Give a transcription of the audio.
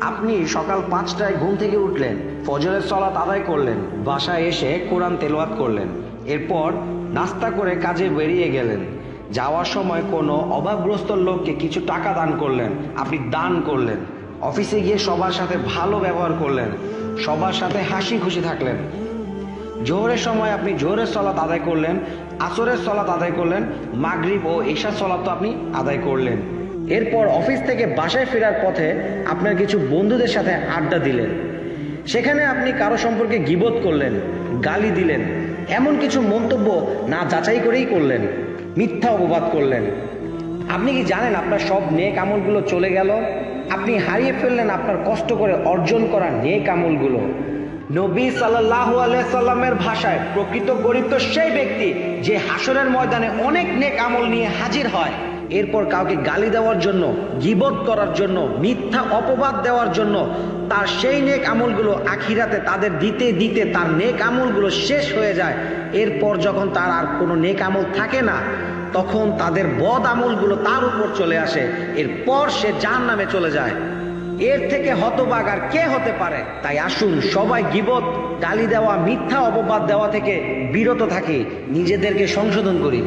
আপনি সকাল পাঁচটায় ঘুম থেকে উঠলেন, ফজরের সলাত আদায় করলেন, বাসায় এসে কোরআন তেলাওয়াত করলেন, এরপর নাস্তা করে কাজে বেরিয়ে গেলেন। যাওয়ার সময় কোনো অভাবগ্রস্ত লোককে কিছু টাকা দান করলেন, আপনি দান করলেন। অফিসে গিয়ে সবার সাথে ভালো ব্যবহার করলেন, সবার সাথে হাসি খুশি থাকলেন। জোহরের সময় আপনি জোহরের সলাত আদায় করলেন, আসরের সলাত আদায় করলেন, মাগরিব ও এশার সলাত তো আপনি আদায় করলেন। এরপর অফিস থেকে বাসায় ফেরার পথে আপনার কিছু বন্ধুদের সাথে আড্ডা দিলেন। সেখানে আপনি কারও সম্পর্কে গিবত করলেন, গালি দিলেন, এমন কিছু মন্তব্য না যাচাই করেই করলেন, মিথ্যা অপবাদ করলেন। আপনি কি জানেন আপনার সব নেক আমলগুলো চলে গেল? আপনি হারিয়ে ফেললেন আপনার কষ্ট করে অর্জন করা নেক আমলগুলো। নবী সাল্লাল্লাহু আলাইহি সাল্লামের ভাষায় প্রকৃত গরিব তো সেই ব্যক্তি যে হাসরের ময়দানে অনেক নেক আমল নিয়ে হাজির হয়। এরপর কাউকে গালি দেওয়ার জন্য, গিবত করার জন্য, মিথ্যা অপবাদ দেওয়ার জন্য, তার সেই নেক আমলগুলো আখিরাতে তাদের দিতে দিতে তার নেক আমলগুলো শেষ হয়ে যায়। এরপর যখন তার আর কোনো নেক আমল থাকে না, তখন তাদের বদ আমলগুলো তার উপর চলে আসে। এরপর সে যার নামে চলে যায়। এর থেকে হতবাগ আর কে হতে পারে? তাই আসুন, সবাই গিবত, গালি দেওয়া, মিথ্যা অপবাদ দেওয়া থেকে বিরত থাকি, নিজেদেরকে সংশোধন করি।